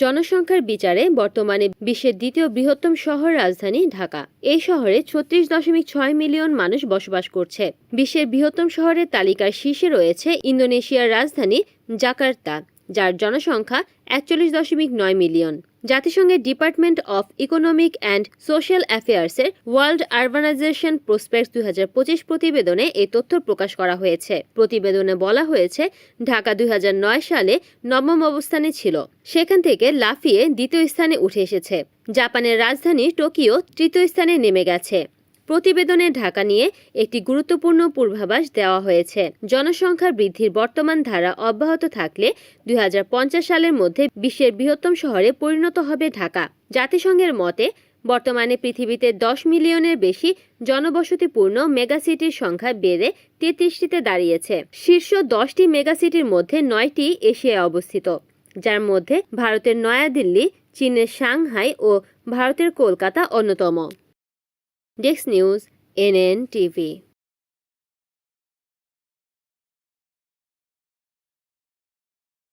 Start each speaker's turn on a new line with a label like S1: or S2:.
S1: জনসংখ্যার বিচারে বর্তমানে বিশ্বের দ্বিতীয় বৃহত্তম শহর রাজধানী ঢাকা। এই শহরে ছত্রিশ দশমিক ছয় মিলিয়ন মানুষ বসবাস করছে। বিশ্বের বৃহত্তম শহরের তালিকার শীর্ষে রয়েছে ইন্দোনেশিয়ার রাজধানী জাকার্তা, যার জনসংখ্যা একচল্লিশ দশমিক নয় মিলিয়ন। জাতিসংঘের department of economic and social অ্যাফেয়ার্সের world urbanization prospect দুই হাজার পঁচিশ প্রতিবেদনে এই তথ্য প্রকাশ করা হয়েছে। প্রতিবেদনে বলা হয়েছে, ঢাকা দুই হাজার নয় সালে নবম অবস্থানে ছিল। সেখান থেকে লাফিয়ে দ্বিতীয় স্থানে উঠে এসেছে। জাপানের রাজধানী টোকিও তৃতীয় স্থানে নেমে গেছে। প্রতিবেদনে ঢাকা নিয়ে একটি গুরুত্বপূর্ণ পূর্বাভাস দেওয়া হয়েছে। জনসংখ্যার বৃদ্ধির বর্তমান ধারা অব্যাহত থাকলে দুই হাজার পঞ্চাশ সালের মধ্যে বিশ্বের বৃহত্তম শহরে পরিণত হবে ঢাকা। জাতিসংঘের মতে, বর্তমানে পৃথিবীতে দশ মিলিয়নের বেশি জনবসতিপূর্ণ মেগাসিটির সংখ্যা বেড়ে তেত্রিশটিতে দাঁড়িয়েছে। শীর্ষ দশটি মেগাসিটির মধ্যে নয়টি এশিয়ায় অবস্থিত, যার মধ্যে ভারতের নয়াদিল্লি, চীনের সাংহাই ও ভারতের কলকাতা অন্যতম। Dex News, NN TV.